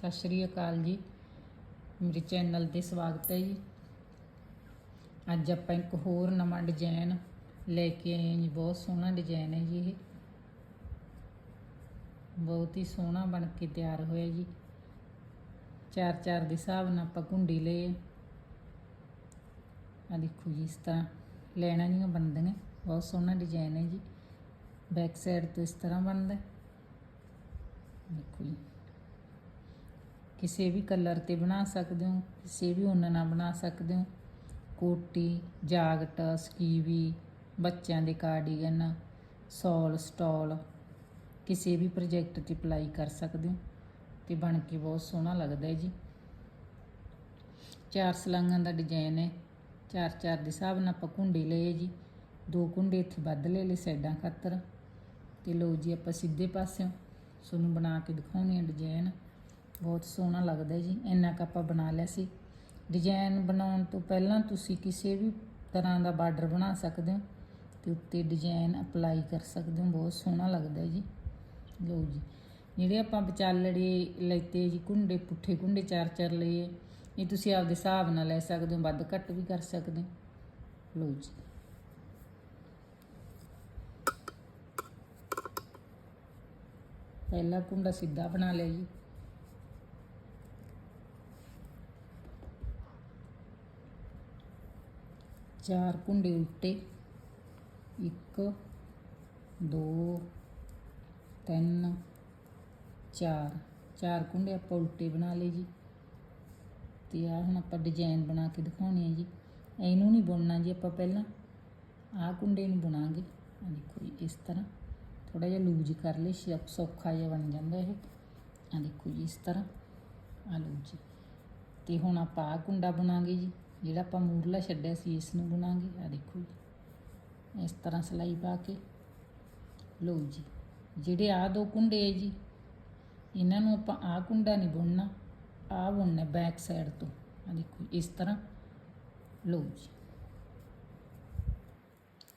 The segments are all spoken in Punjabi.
ਸਤਿ ਸ਼੍ਰੀ ਅਕਾਲ ਜੀ। ਮੇਰੇ ਚੈਨਲ ਤੇ ਸਵਾਗਤ ਹੈ ਜੀ। ਅੱਜ ਆਪਾਂ ਇੱਕ ਹੋਰ ਨਵਾਂ ਡਿਜ਼ਾਈਨ ਲੈ ਕੇ ਆਏ ਹਾਂ ਜੀ। ਬਹੁਤ ਸੋਹਣਾ ਡਿਜ਼ਾਈਨ ਹੈ ਜੀ ਇਹ। ਬਹੁਤ ਹੀ ਸੋਹਣਾ ਬਣ ਕੇ ਤਿਆਰ ਹੋਇਆ ਜੀ। ਚਾਰ ਚਾਰ ਦੇ ਹਿਸਾਬ ਨਾਲ ਆਪਾਂ ਘੁੰਡੀ ਲਏ ਆ। ਦੇਖੋ ਜੀ, ਇਸ ਤਰ੍ਹਾਂ ਲੈਣਾ ਨਹੀਂ ਬਣਦੀਆਂ ਬਹੁਤ ਸੋਹਣਾ ਡਿਜ਼ਾਈਨ ਹੈ ਜੀ। ਬੈਕ ਸਾਈਡ ਤੋਂ ਇਸ ਤਰ੍ਹਾਂ ਬਣਦਾ। ਦੇਖੋ ਜੀ। ਕਿਸੇ ਵੀ ਕਲਰ ਤੇ ਬਣਾ ਸਕਦੇ ਹੋ, ਕਿਸੇ ਵੀ ਉੱਨ ਨਾਲ ਬਣਾ ਸਕਦੇ ਹੋ। ਕੋਟੀ ਜਾਗਟ ਸਕੀਵੀ, ਬੱਚਿਆਂ ਦੇ ਕਾਰਡੀਗਨ ਸੌਲ ਸਟਾਲ ਕਿਸੇ ਵੀ ਪ੍ਰੋਜੈਕਟ ਤੇ ਅਪਲਾਈ ਕਰ ਸਕਦੇ ਹੋ ਤੇ ਬਣ ਕੇ ਬਹੁਤ ਸੋਹਣਾ ਲੱਗਦਾ ਹੈ ਜੀ। ਚਾਰ ਸਲਾਂਗਾਂ ਦਾ ਡਿਜ਼ਾਈਨ ਹੈ, ਚਾਰ ਚਾਰ ਦੇ ਹਿਸਾਬ ਨਾਲ ਆਪਾਂ ਕੁੰਡੇ ਲਏ ਜੀ। ਦੋ ਕੁੰਡੇ ਇੱਥੇ ਵੱਧ ਲੈ ਲਏ ਸਾਈਡਾਂ ਖਾਤਰ ਤੇ ਲਓ ਜੀ ਆਪਾਂ ਸਿੱਧੇ ਪਾਸਿਓਂ, ਤੁਹਾਨੂੰ ਬਣਾ ਕੇ ਦਿਖਾਉਣੀ ਹੈ ਡਿਜ਼ਾਈਨ ਬਹੁਤ ਸੋਹਣਾ ਲੱਗਦਾ ਜੀ, ਇੰਨਾ ਕੁ ਆਪਾਂ ਬਣਾ ਲਿਆ ਸੀ। ਡਿਜ਼ਾਈਨ ਬਣਾਉਣ ਤੋਂ ਪਹਿਲਾਂ ਤੁਸੀਂ ਕਿਸੇ ਵੀ ਤਰ੍ਹਾਂ ਦਾ ਬਾਰਡਰ ਬਣਾ ਸਕਦੇ ਹੋ, ਤੇ ਉੱਤੇ ਡਿਜ਼ਾਈਨ ਅਪਲਾਈ ਕਰ ਸਕਦੇ ਹੋ, ਬਹੁਤ ਸੋਹਣਾ ਲੱਗਦਾ ਜੀ। ਲਓ ਜੀ, ਜਿਹੜੇ ਆਪਾਂ ਵਿਚਾਲੜੇ ਲੈਤੇ ਜੀ, ਕੁੰਡੇ ਪੁੱਠੇ ਕੁੰਡੇ ਚਾਰ ਚਾਰ ਲਏ ਇਹ ਤੁਸੀਂ ਆਪਦੇ ਹਿਸਾਬ ਨਾਲ ਲੈ ਸਕਦੇ ਹੋ, ਵੱਧ ਘੱਟ ਵੀ ਕਰ ਸਕਦੇ ਹੋ। ਲਓ ਜੀ। ਪਹਿਲਾ ਕੁੰਡਾ ਸਿੱਧਾ ਬਣਾ ਲਿਆ ਜੀ। ਚਾਰ ਕੁੰਡੇ ਉਲਟੇ ਇੱਕ, ਦੋ, ਤਿੰਨ, ਚਾਰ। ਚਾਰ ਕੁੰਡੇ ਆਪਾਂ ਉਲਟੇ ਬਣਾ ਲਏ ਜੀ। ਤੇ ਆ ਹੁਣ ਆਪਾਂ ਡਿਜ਼ਾਈਨ ਬਣਾ ਕੇ ਦਿਖਾਉਣੀ ਹੈ ਜੀ। ਇਹਨੂੰ ਨਹੀਂ ਬੁਣਨਾ ਜੀ ਆਪਾਂ ਪਹਿਲਾਂ। ਆਹ ਕੁੰਡੇ ਨੂੰ ਬੁਣਾਂਗੇ। ਆ ਦੇਖੋ ਜੀ, ਇਸ ਤਰ੍ਹਾਂ। ਥੋੜਾ ਜਿਹਾ ਲੂਜ ਕਰ ਲਈ ਸ਼ੇਪ ਸੌਖਾ ਜਿਹਾ ਬਣ ਜਾਂਦਾ ਇਹ। ਆ ਦੇਖੋ ਜੀ, ਇਸ ਤਰ੍ਹਾਂ। ਆ ਲੂਜ ਜੀ। ਤੇ ਹੁਣ ਆਪਾਂ ਆਹ ਕੁੰਡਾ ਬਣਾਂਗੇ ਜੀ। ਜਿਹੜਾ ਆਪਾਂ ਮੂਰਲਾ ਛੱਡਿਆ ਸੀ, ਇਸ ਨੂੰ ਬਣਾਂਗੇ। ਆ ਦੇਖੋ ਜੀ। ਇਸ ਤਰ੍ਹਾਂ ਸਲਾਈ ਪਾ ਕੇ। ਲਓ ਜੀ। ਜਿਹੜੇ ਆ ਦੋ ਕੁੰਡੇ ਹੈ ਜੀ, ਇਹਨਾਂ ਨੂੰ ਆਪਾਂ ਆਹ ਕੁੰਡਾ ਨਹੀਂ ਬੁਣਨਾ। ਆਹ ਬੁਣਨਾ ਬੈਕ ਸਾਈਡ ਤੋਂ। ਆ ਦੇਖੋ ਇਸ ਤਰ੍ਹਾਂ। ਲਓ ਜੀ।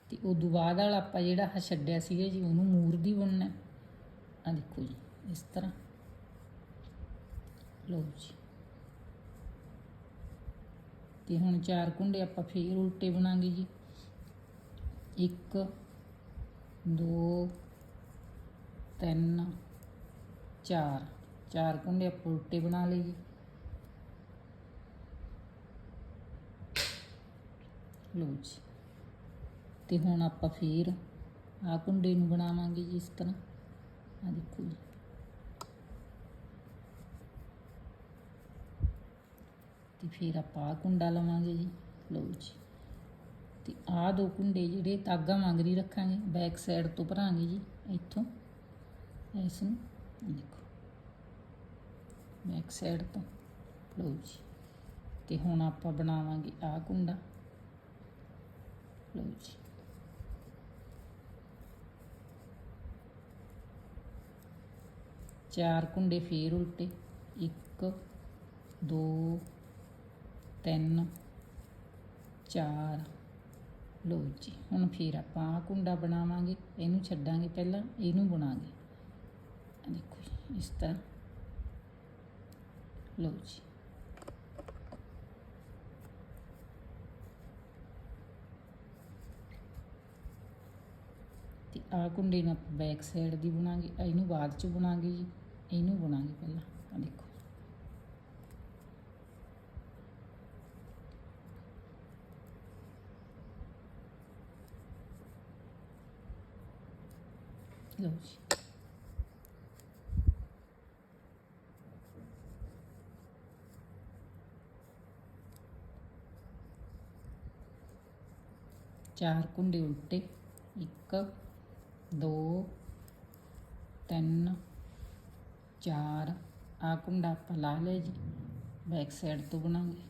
ਤੇ ਉਹ ਬਾਅਦ ਵਾਲਾ ਆਪਾਂ ਜਿਹੜਾ ਆ ਛੱਡਿਆ ਸੀਗਾ ਜੀ, ਉਹਨੂੰ ਮੂਰ ਦੀ ਬੁਣਨਾ। ਆ ਦੇਖੋ ਜੀ, ਇਸ ਤਰ੍ਹਾਂ। ਲਓ ਜੀ। ਤੇ ਹੁਣ ਚਾਰ ਕੁੰਡੇ ਆਪਾਂ ਫੇਰ ਉਲਟੇ ਬਣਾਂਗੇ ਜੀ। ਇੱਕ, ਦੋ, ਤਿੰਨ, ਚਾਰ। ਚਾਰ ਕੁੰਡੇ ਆਪਾਂ ਉਲਟੇ ਬਣਾ ਲਏ ਜੀ। ਲਓ ਜੀ। ਤੇ ਹੁਣ ਆਪਾਂ ਫੇਰ ਆ ਕੁੰਡੇ ਨੂੰ ਬਣਾਵਾਂਗੇ ਜੀ ਇਸ ਤਰ੍ਹਾਂ। ਆ ਦੇਖੋ ਜੀ। ਤੇ ਫਿਰ ਆਪਾਂ ਆਹ ਕੁੰਡਾ ਲਵਾਂਗੇ ਜੀ। ਲਓ ਜੀ। ਤੇ ਆਹ ਦੋ ਕੁੰਡੇ ਜਿਹੜੇ ਤਾਗਾ ਮੰਗਰੀ ਰੱਖਾਂਗੇ ਬੈਕ ਸਾਈਡ ਤੋਂ ਭਰਾਂਗੇ ਜੀ, ਇੱਥੋਂ। ਇਸ ਨੂੰ ਦੇਖੋ। ਬੈਕ ਸਾਈਡ ਤੋਂ। ਲਓ ਜੀ। ਤੇ ਹੁਣ ਆਪਾਂ ਬਣਾਵਾਂਗੇ ਆਹ ਕੁੰਡਾ। ਲਓ ਜੀ। ਚਾਰ ਕੁੰਡੇ ਫੇਰ ਉਲਟੇ। ਇੱਕ, ਦੋ ਤਿੰਨ, ਚਾਰ, ਲਓ ਜੀ, ਹੁਣ ਫਿਰ ਆਪਾਂ ਆਹ ਕੁੰਡਾ ਬਣਾਵਾਂਗੇ, ਇਹਨੂੰ ਛੱਡਾਂਗੇ ਪਹਿਲਾਂ, ਇਹਨੂੰ ਬਣਾਂਗੇ। ਦੇਖੋ ਜੀ, ਇਸ ਤਰ੍ਹਾਂ। ਲਓ ਜੀ। ਤੇ ਆਹ ਕੁੰਡੇ ਨੂੰ ਆਪਾਂ ਬੈਕ ਸਾਈਡ ਦੀ ਬਣਾਂਗੇ ਇਹਨੂੰ ਬਾਅਦ ਚ ਬਣਾਂਗੇ ਜੀ, ਇਹਨੂੰ ਬਣਾਂਗੇ ਪਹਿਲਾਂ ਆ ਦੇਖੋ। ਲਓ ਜੀ ਚਾਰ ਕੁੰਡੇ ਉਲਟੇ। ਇੱਕ, ਦੋ, ਤਿੰਨ, ਚਾਰ। ਆ ਕੁੰਡਾ ਆਪਾਂ ਲਾ ਲਿਆ ਜੀ। ਬੈਕ ਸਾਈਡ ਤੋਂ ਬਣਾਂਗੇ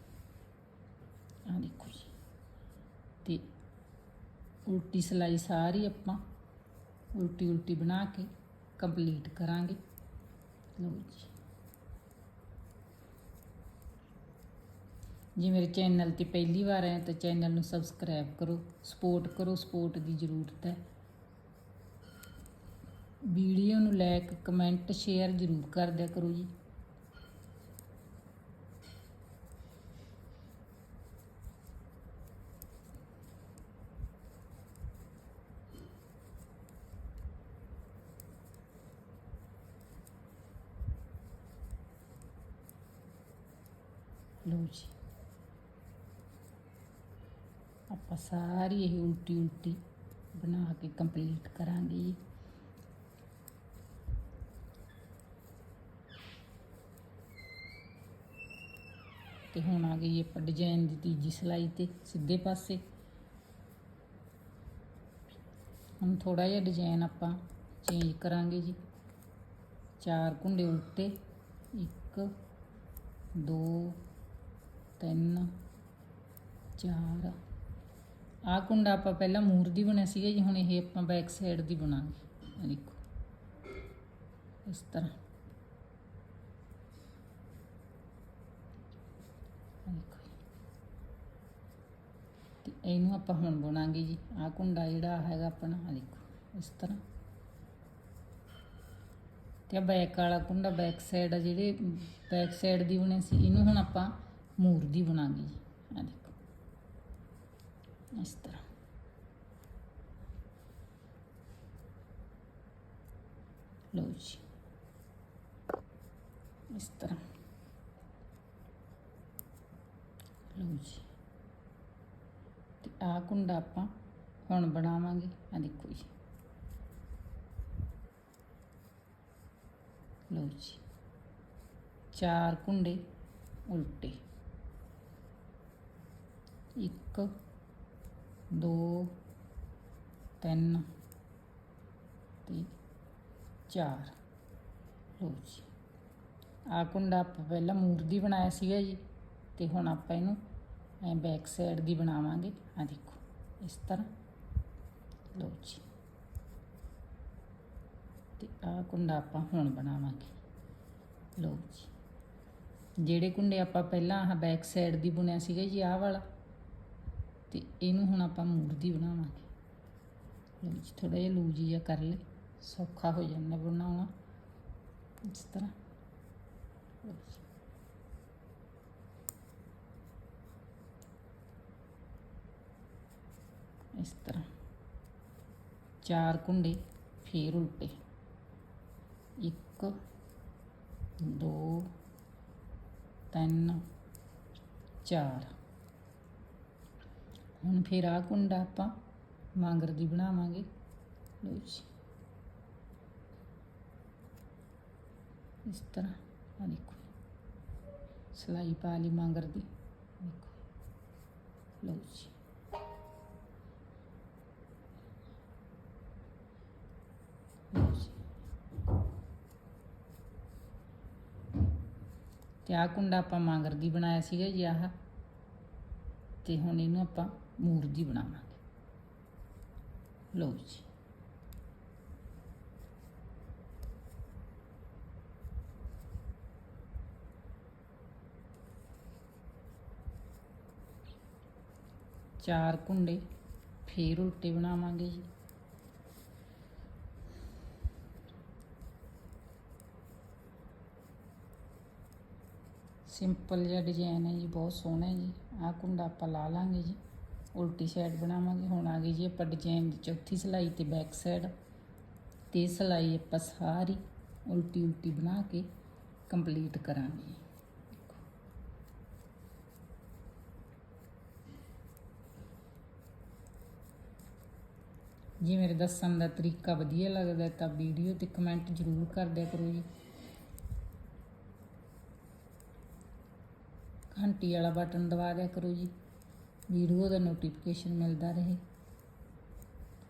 ਆ ਦੇਖੋ ਜੀ। ਤੇ ਉਲਟੀ ਸਲਾਈ ਸਾਰੀ ਆਪਾਂ ਉਲਟੀ ਉਲਟੀ ਬਣਾ ਕੇ ਕੰਪਲੀਟ ਕਰਾਂਗੇ। ਲਓ ਜੀ। ਜੇ ਮੇਰੇ ਚੈਨਲ ਤੇ ਪਹਿਲੀ ਵਾਰ ਆਏ ਤਾਂ ਚੈਨਲ ਨੂੰ ਸਬਸਕ੍ਰਾਈਬ ਕਰੋ ਸਪੋਰਟ ਕਰੋ ਸਪੋਰਟ ਦੀ ਜ਼ਰੂਰਤ ਹੈ। ਵੀਡੀਓ ਨੂੰ ਲਾਈਕ ਕਮੈਂਟ ਸ਼ੇਅਰ ਜ਼ਰੂਰ ਕਰ ਦਿਆ ਕਰੋ ਜੀ। ਲਓ ਜੀ ਆਪਾਂ ਸਾਰੀ ਇਹ ਉਲਟੀ ਉਲਟੀ ਬਣਾ ਕੇ ਕੰਪਲੀਟ ਕਰਾਂਗੇ। ਜੀ ਤੇ ਹੁਣ ਆ ਗਈ ਆਪਾਂ ਡਿਜ਼ਾਈਨ ਦੀ ਤੀਜੀ ਸਲਾਈ ਤੇ ਸਿੱਧੇ ਪਾਸੇ। ਹੁਣ ਥੋੜਾ ਜਿਹਾ ਡਿਜ਼ਾਈਨ ਆਪਾਂ ਚੇਂਜ ਕਰਾਂਗੇ ਜੀ। ਚਾਰ ਕੁੰਡੇ ਉਲਟੇ ਇੱਕ, ਦੋ ਤਿੰਨ, ਚਾਰ। ਆਹ ਕੁੰਡਾ ਆਪਾਂ ਪਹਿਲਾਂ ਮੂਰ ਦੀ ਬਣਿਆ ਸੀਗਾ ਜੀ, ਹੁਣ ਇਹ ਆਪਾਂ ਬੈਕ ਸਾਈਡ ਦੀ ਬਣਾਂਗੇ। ਦੇਖੋ। ਇਸ ਤਰ੍ਹਾਂ। ਆਹ ਤੇ ਇਹਨੂੰ ਆਪਾਂ ਹੁਣ ਬਣਾਂਗੇ ਜੀ। ਆਹ ਕੁੰਡਾ ਜਿਹੜਾ ਹੈਗਾ ਆਪਣਾ, ਆਹ ਦੇਖੋ, ਇਸ ਤਰ੍ਹਾਂ। ਤੇ ਬੈਕ ਵਾਲਾ ਕੁੰਡਾ ਬੈਕ ਸਾਈਡ ਆ, ਜਿਹੜੇ ਬੈਕ ਸਾਈਡ ਦੀ ਬਣੇ ਸੀ, ਇਹਨੂੰ ਹੁਣ ਆਪਾਂ ਮੂਰ ਦੀ ਬਣਾਂਗੇ ਜੀ। ਆਹ ਦੇਖੋ। ਇਸ ਤਰ੍ਹਾਂ। ਲਓ ਜੀ। ਇਸ ਤਰ੍ਹਾਂ। ਲਓ ਜੀ। ਤੇ ਆਹ ਕੁੰਡਾ ਆਪਾਂ ਹੁਣ ਬਣਾਵਾਂਗੇ। ਆ ਦੇਖੋ ਜੀ। ਲਓ ਜੀ। ਚਾਰ ਕੁੰਡੇ ਉਲਟੇ। ਇੱਕ, ਦੋ, ਤਿੰਨ ਤੇ ਚਾਰ। ਲਓ ਜੀ। ਆ ਕੁੰਡਾ ਆਪਾਂ ਪਹਿਲਾਂ ਮੂਰਤੀ ਬਣਾਇਆ ਸੀਗਾ ਜੀ ਤੇ ਹੁਣ ਆਪਾਂ ਇਹਨੂੰ ਐ ਬੈਕ ਸਾਈਡ ਦੀ ਬਣਾਵਾਂਗੇ। ਆ ਦੇਖੋ, ਇਸ ਤਰ੍ਹਾਂ। ਲਓ ਜੀ। ਤੇ ਆ ਕੁੰਡਾ ਆਪਾਂ ਹੁਣ ਬਣਾਵਾਂਗੇ। ਲਓ ਜੀ। ਜਿਹੜੇ ਕੁੰਡੇ ਆਪਾਂ ਪਹਿਲਾਂ ਆਹ ਬੈਕ ਸਾਈਡ ਦੀ ਬੁਣਿਆ ਸੀਗਾ ਜੀ, ਆਹ ਵਾਲਾ। ਤੇ ਇਹਨੂੰ ਹੁਣ ਆਪਾਂ ਮੂਰਦੀ ਬਣਾਵਾਂਗੇ। ਲਓ ਜੀ ਥੋੜਾ ਜਿਹਾ ਲੂਜ ਜਿਹਾ ਕਰ ਲੈ ਸੌਖਾ ਹੋ ਜਾਂਦਾ ਬਣਾਉਣਾ। ਇਸ ਤਰ੍ਹਾਂ। ਇਸ ਤਰ੍ਹਾਂ। ਚਾਰ ਕੁੰਡੇ ਫੇਰ ਉਲਟੇ। ਇੱਕ, ਦੋ, ਤਿੰਨ, ਚਾਰ। ਹੁਣ ਫਿਰ ਆ ਕੁੰਡਾ ਆਪਾਂ ਮਾਂਗਰ ਦੀ ਬਣਾਵਾਂਗੇ। ਲਓ ਜੀ। ਇਸ ਤਰ੍ਹਾਂ ਆ ਦੇਖੋ। ਸਲਾਈ ਪਾ ਲਈ ਮਾਂਗਰ ਦੀ। ਦੇਖੋ। ਲਓ ਜੀ। ਲਓ ਤੇ ਆਹ ਕੁੰਡਾ ਆਪਾਂ ਮਾਂਗਰ ਦੀ ਬਣਾਇਆ ਸੀਗਾ ਜੀ ਆਹ। ਤੇ ਹੁਣ ਇਹਨੂੰ ਆਪਾਂ ਮੂਰ ਦੀ ਬਣਾਵਾਂਗੇ। ਲਓ ਜੀ। ਚਾਰ ਕੁੰਡੇ ਫੇਰ ਉਲਟੇ ਬਣਾਵਾਂਗੇ ਜੀ। ਸਿੰਪਲ ਜਿਹਾ ਡਿਜ਼ਾਈਨ ਹੈ ਜੀ, ਬਹੁਤ ਸੋਹਣਾ ਹੈ ਜੀ। ਆਹ ਕੁੰਡਾ ਆਪਾਂ ਲਾ ਲਾਂਗੇ ਜੀ। ਉਲਟੀ ਸਾਈਡ ਬਣਾਵਾਂਗੇ। ਹੁਣ ਆ ਗਈ ਜੀ ਆਪਾਂ ਡਿਜ਼ਾਈਨ ਦੀ ਚੌਥੀ ਸਲਾਈ ਤੇ ਬੈਕ ਸਾਈਡ ਤੇ ਸਲਾਈ ਆਪਾਂ ਸਾਰੀ ਉਲਟੀ ਉਲਟੀ ਬਣਾ ਕੇ ਕੰਪਲੀਟ ਕਰਾਂਗੇ। ਜੇ ਮੇਰੇ ਦੱਸਣ ਦਾ ਤਰੀਕਾ ਵਧੀਆ ਲੱਗਦਾ ਤਾਂ ਵੀਡੀਓ ਤੇ ਕਮੈਂਟ ਜ਼ਰੂਰ ਕਰ ਦਿਆ ਕਰੋ ਜੀ। ਘੰਟੀ ਵਾਲਾ ਬਟਨ ਦਬਾ ਦਿਆ ਕਰੋ ਜੀ। ਵੀਡੀਓ ਦਾ ਨੋਟੀਫਿਕੇਸ਼ਨ ਮਿਲਦਾ ਰਹੇ।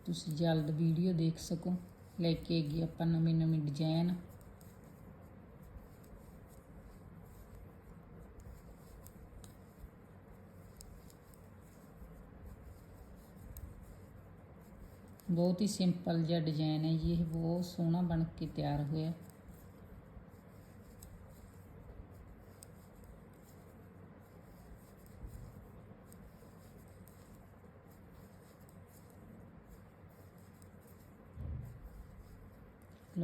ਤੁਸੀਂ ਜਲਦ ਵੀਡੀਓ ਦੇਖ ਸਕੋ। ਲੈ ਕੇ ਆਈਏ ਆਪਾਂ ਨਵੇਂ ਨਵੇਂ ਡਿਜ਼ਾਈਨ ਬਹੁਤ ਹੀ ਸਿੰਪਲ ਜਿਹਾ ਡਿਜ਼ਾਈਨ ਹੈ ਜੀ, ਇਹ ਬਹੁਤ ਸੋਹਣਾ ਬਣ ਕੇ ਤਿਆਰ ਹੋਇਆ।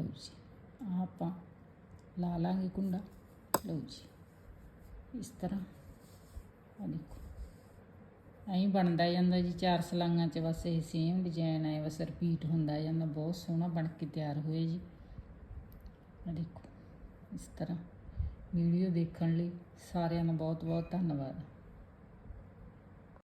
ਲਓ ਜੀ, ਆਹ ਆਪਾਂ ਲਾ ਲਾਂਗੇ ਕੁੰਡਾ। ਲਓ ਜੀ, ਇਸ ਤਰ੍ਹਾਂ। ਆ ਦੇਖੋ। ਐਂ ਬਣਦਾ ਜਾਂਦਾ ਜੀ, ਚਾਰ ਸਲਾਈਆਂ 'ਚ ਬਸ ਇਹ ਸੇਮ ਡਿਜ਼ਾਈਨ ਹੈ ਬਸ ਰਿਪੀਟ ਹੁੰਦਾ ਜਾਂਦਾ, ਬਹੁਤ ਸੋਹਣਾ ਬਣ ਕੇ ਤਿਆਰ ਹੋਇਆ ਜੀ। ਆ ਦੇਖੋ, ਇਸ ਤਰ੍ਹਾਂ। ਵੀਡੀਓ ਦੇਖਣ ਲਈ ਸਾਰਿਆਂ ਦਾ ਬਹੁਤ ਬਹੁਤ ਧੰਨਵਾਦ।